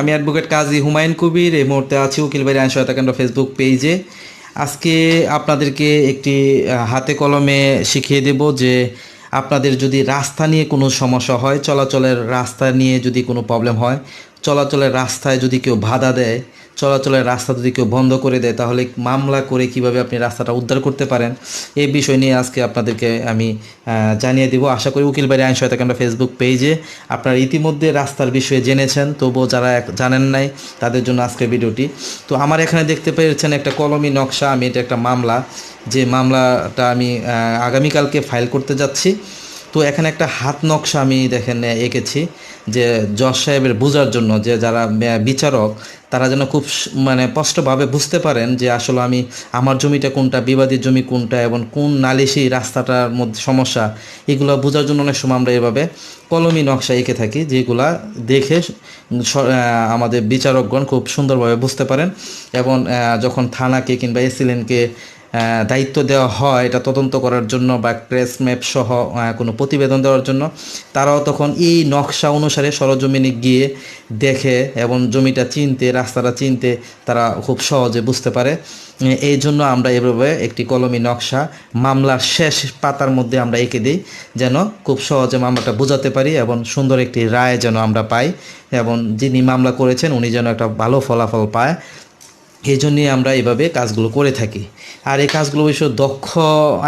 আমি অ্যাডভোকেট কাজী হুমায়ুন কবির। এই মুহূর্তে আছি উকিল বাড়ি আইন সহায়তা কেন্দ্র ফেসবুক পেজে আজকে আপনাদেরকে একটি হাতে কলমে শিখিয়ে দেব যে আপনাদের যদি রাস্তা নিয়ে কোনো সমস্যা হয়, চলাচলের রাস্তা নিয়ে যদি কোনো প্রবলেম হয়, চলাচলের রাস্তায় যদি কেউ বাধা দেয় চলাচলের রাস্তা যদি কেউ বন্ধ করে দেয়, তাহলে মামলা করে কীভাবে আপনি রাস্তাটা উদ্ধার করতে পারেন? এই বিষয় নিয়ে আজকে আপনাদেরকে আমি জানিয়ে দিব। আশা করি উকিল বাড়ি আইন সহায়তা কেন্দ্র ফেসবুক পেজে আপনারা ইতিমধ্যে রাস্তার বিষয়ে জেনেছেন, তবুও যারা জানেন নাই, তাদের জন্য আজকের ভিডিওটি। তো আমার এখানে দেখতে পেয়েছেন একটা কলমি নকশা, আমি এটা একটা মামলা। যে মামলাটা আমি আগামীকালকে ফাইল করতে যাচ্ছি। তো এখানে একটা হাত নকশা আমি দেখেন এঁকেছি যে জজ সাহেবের বোঝার জন্য যে যারা বিচারক, তারা যেন খুব মানে স্পষ্টভাবে বুঝতে পারেন যে আসলে আমি আমার জমিটা কোনটা, বিবাদী জমি কোনটা এবং কোন নালিশি রাস্তাটার মধ্যে সমস্যা, এগুলো বোঝার জন্য অনেক সময় আমরা এভাবে কলমি নকশা এঁকে থাকি যেগুলা দেখে আমাদের বিচারকগণ খুব সুন্দরভাবে বুঝতে পারেন এবং যখন থানাকে কিংবা এসিলেনকে দায়িত্ব দেওয়া হয়, এটা তদন্ত করার জন্য বা প্রেস ম্যাপ সহ কোনো প্রতিবেদন দেওয়ার জন্য। তারাও তখন এই নকশা অনুসারে সরজমিনে গিয়ে দেখে এবং জমিটা চিনতে, রাস্তাটা চিনতে তারা খুব সহজে বুঝতে পারে। এই জন্য আমরা এভাবে একটি কলমি নকশা, মামলার শেষ পাতার মধ্যে আমরা এঁকে দিই, যেন খুব সহজে মামলাটা বোঝাতে পারি এবং সুন্দর একটি রায় যেন আমরা পাই এবং যিনি মামলা করেছেন, উনি যেন একটা ভালো ফলাফল পায়। এই জন্যে আমরা এভাবে কাজগুলো করে থাকি। আর এই কাজগুলো অবশ্য দক্ষ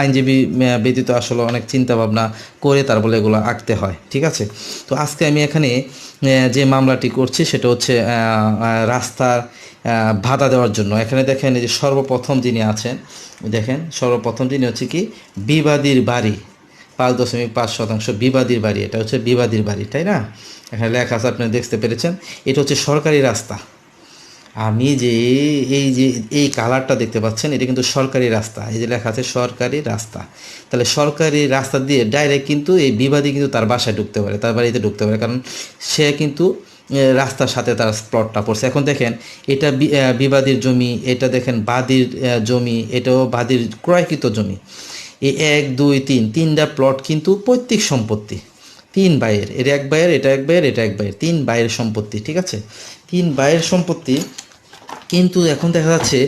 আইনজীবী ব্যতীত আসলে অনেক চিন্তা ভাবনা করে তারপরে এগুলো আঁকতে হয়, ঠিক আছে? তো আজকে আমি এখানে যে মামলাটি করছি সেটা হচ্ছে রাস্তার বাধা দেওয়ার জন্য। এখানে দেখেন যে সর্বপ্রথম যিনি আছেন, দেখেন সর্বপ্রথম যিনি হচ্ছে কি? বিবাদীর বাড়ি, পাঁচ দশমিক পাঁচ শতাংশ বিবাদীর বাড়ি। এটা হচ্ছে বিবাদীর বাড়ি, তাই না? এখানে লেখা আছে, আপনি দেখতে পেরেছেন। এটা হচ্ছে সরকারি রাস্তা। আমি যে এই যে এই কালারটা দেখতে পাচ্ছেন, এটা কিন্তু সরকারি রাস্তা। এই যে লেখা আছে সরকারি রাস্তা। তাহলে সরকারি রাস্তা দিয়ে ডাইরেক্ট কিন্তু এই বিবাদী কিন্তু তার বাসায় ঢুকতে পারে, তার বাড়িতে ঢুকতে পারে। কারণ সে কিন্তু রাস্তার সাথে তার প্লটটা পড়ছে। এখন দেখেন, এটা বিবাদীর জমি, এটা দেখেন বাদীর জমি, এটাও বাদীর ক্রয়কৃত জমি। এই এক, দুই, তিন, তিনটা প্লট কিন্তু পৈতৃক সম্পত্তি। তিন বাইয়ের এর এক বাইয়ের এটা এক বাইয়ের এটা এক বাইয়ের তিন বাইয়ের সম্পত্তি, ঠিক আছে? তিন বাইয়ের সম্পত্তি কিন্তু এখন দেখা যাচ্ছে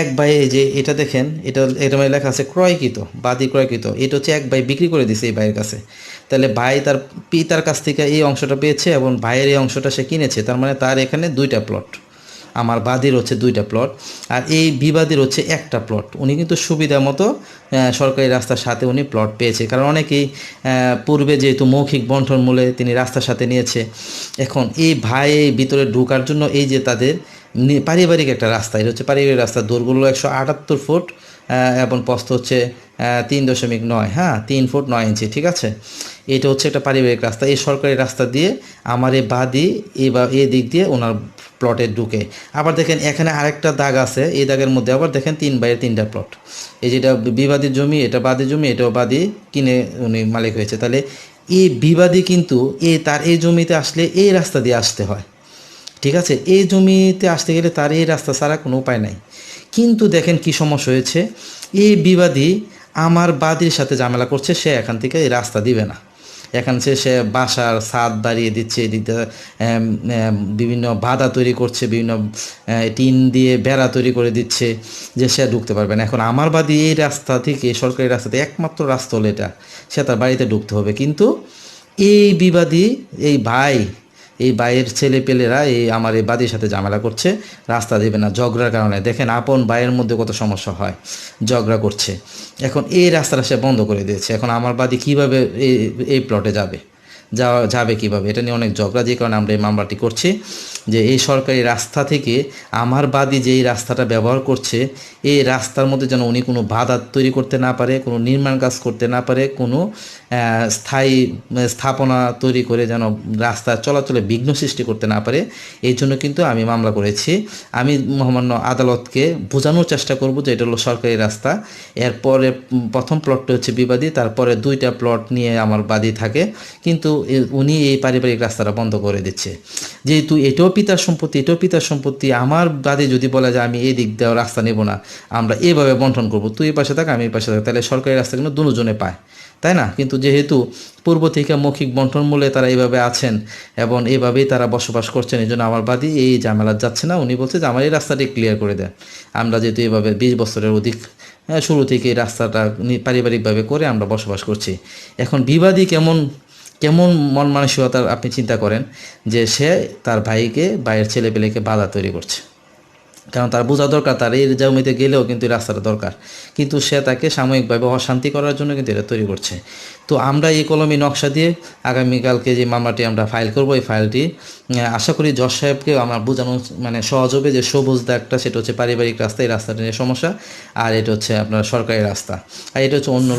এক বাই যে এটা দেখেন, এটা এটা মানে লেখা আছে ক্রয়কৃত, বাদী ক্রয়কৃত, এটা হচ্ছে এক বাই বিক্রি করে দিছে এই ভাইয়ের কাছে। তাহলে ভাই তার পিতার কাছ থেকে এই অংশটা পেয়েছে এবং ভাইয়ের এই অংশটা সে কিনেছে, তার মানে তার এখানে দুইটা প্লট আমার বাদীর হচ্ছে দুইটা প্লট আর এই বিবাদীর হচ্ছে একটা প্লট উনি কিন্তু সুবিধা মতো সরকারি রাস্তার সাথে উনি প্লট পেয়েছে, কারণ অনেকেই পূর্বে যেহেতু মৌখিক বন্টন মূলে তিনি রাস্তার সাথে নিয়েছে। এখন এই ভাই ভিতরে ঢোকার জন্য এই যে তাদের পারিবারিক একটা রাস্তা। এটা হচ্ছে পারিবারিক রাস্তা। দৌড়গুলো একশো আটাত্তর ফুট এবং প্রস্থ হচ্ছে তিন দশমিক নয় হ্যাঁ তিন ফুট নয় ইঞ্চি, ঠিক আছে? এটা হচ্ছে একটা পারিবারিক রাস্তা। এই সরকারি রাস্তা দিয়ে আমার এই বাদি এই বা এই দিক দিয়ে ওনার প্লটে ঢুকে। আবার দেখেন, এখানে আরেকটা দাগ আছে। এই দাগের মধ্যে আবার দেখেন তিন বাইরের তিনটা প্লট এই যেটা বিবাদীর জমি, এটা বাদী জমি, এটাও বাদী কিনে উনি মালিক হয়েছে। তাহলে এই বিবাদী কিন্তু এই তার এই জমিতে আসলে এই রাস্তা দিয়ে আসতে হয়। ঠিক আছে? এই জমিতে আসতে গেলে তার এই রাস্তা ছাড়া কোনো উপায় নাই। কিন্তু দেখেন কি সমস্যা হয়েছে। এই বিবাদী আমার বাদীর সাথে ঝামেলা করছে, সে এখান থেকে এই রাস্তা দিবে না। এখান থেকে সে বাসার ছাদ বাড়িয়ে দিচ্ছে, এদিক বিভিন্ন বাধা তৈরি করছে, বিভিন্ন টিন দিয়ে বেড়া তৈরি করে দিচ্ছে যে সে ঢুকতে পারবে না। এখন আমার বাদী এই রাস্তা থেকে সরকারি রাস্তাতে একমাত্র রাস্তা হলো এটা। সে তার বাড়িতে ঢুকতে হবে। কিন্তু এই বিবাদী, এই ভাই এই বাইয়ের ছেলে পেলেরা এই আমার এই বাদির সাথে ঝামেলা করছে, রাস্তা দেবে না, ঝগড়ার কারণে। দেখেন আপন বাইয়ের মধ্যে কত সমস্যা হয়, ঝগড়া করছে। এখন এই রাস্তাটা সে বন্ধ করে দিয়েছে। এখন আমার বাদি কীভাবে এই এই প্লটে যাবে? যাওয়া যাবে কীভাবে? এটা নিয়ে অনেক ঝগড়া, যে কারণে আমরা এই মামলাটি করছি। যে এই সরকারি রাস্তা থেকে আমার বাদী যেই রাস্তাটা ব্যবহার করছে, এই রাস্তার মধ্যে যেন উনি কোনো বাধা তৈরি করতে না পারে, কোনো নির্মাণ কাজ করতে না পারে, কোনো স্থায়ী স্থাপনা তৈরি করে যেন রাস্তা চলাচলে বিঘ্ন সৃষ্টি করতে না পারে, এই জন্য কিন্তু আমি মামলা করেছি। আমি মহামান্য আদালতকে বোঝানোর চেষ্টা করব যে এটা হলো সরকারি রাস্তা। এরপরে প্রথম প্লটটা হচ্ছে বিবাদী, তারপরে দুইটা প্লট নিয়ে আমার বাদী থাকে। কিন্তু উনি এই পারিবারিক রাস্তাটা বন্ধ করে দিচ্ছে। যেহেতু এটাও পিতার সম্পত্তি, এটাও পিতার সম্পত্তি, আমার বাদে যদি বলা যায় আমি এই দিক দিয়ে রাস্তা নেব না, আমরা এভাবে বন্টন করব, তুই এই পাশে থাক, আমি এই পাশে থাক, তাহলে সরকারি রাস্তা কিন্তু দুজনে পায়, তাই না? কিন্তু যেহেতু পূর্ব থেকে মৌখিক বন্টন মূলে তারা এইভাবে আছেন এবং এইভাবেই তারা বসবাস করছেন এই জন্য আমার বাদী এই ঝামেলা যাচ্ছে না। উনি বলছে যে, আমার এই রাস্তাটি ক্লিয়ার করে দেন আমরা যেহেতু এইভাবে বিশ বছরের অধিক শুরু থেকে এই রাস্তাটা পারিবারিকভাবে করে আমরা বসবাস করছি। এখন বিবাদী কেমন কেমন মন মানসিকতার আপনি চিন্তা করেন যে সে তার ভাইকে, ভাইয়ের ছেলেপেলেকে বাধা তৈরি করছে। কারণ তার বোঝা দরকার, তার এই জমিতে গেলেও কিন্তু রাস্তাটা দরকার। কিন্তু সে তাকে সাময়িকভাবে অশান্তি করার জন্য কিন্তু এটা তৈরি করছে। তো আমরা এই কলমি নকশা দিয়ে আগামীকালকে যে মামলাটি আমরা ফাইল করব, এই ফাইলটি আশা করি জজ সাহেবকে আমার বোঝানো মানে সহজ হবে যে সবুজ দাগটা, সেটা হচ্ছে পারিবারিক রাস্তা, এই রাস্তাটা নিয়ে সমস্যা, আর এটা হচ্ছে আপনার সরকারি রাস্তা। আর এটা হচ্ছে অন্য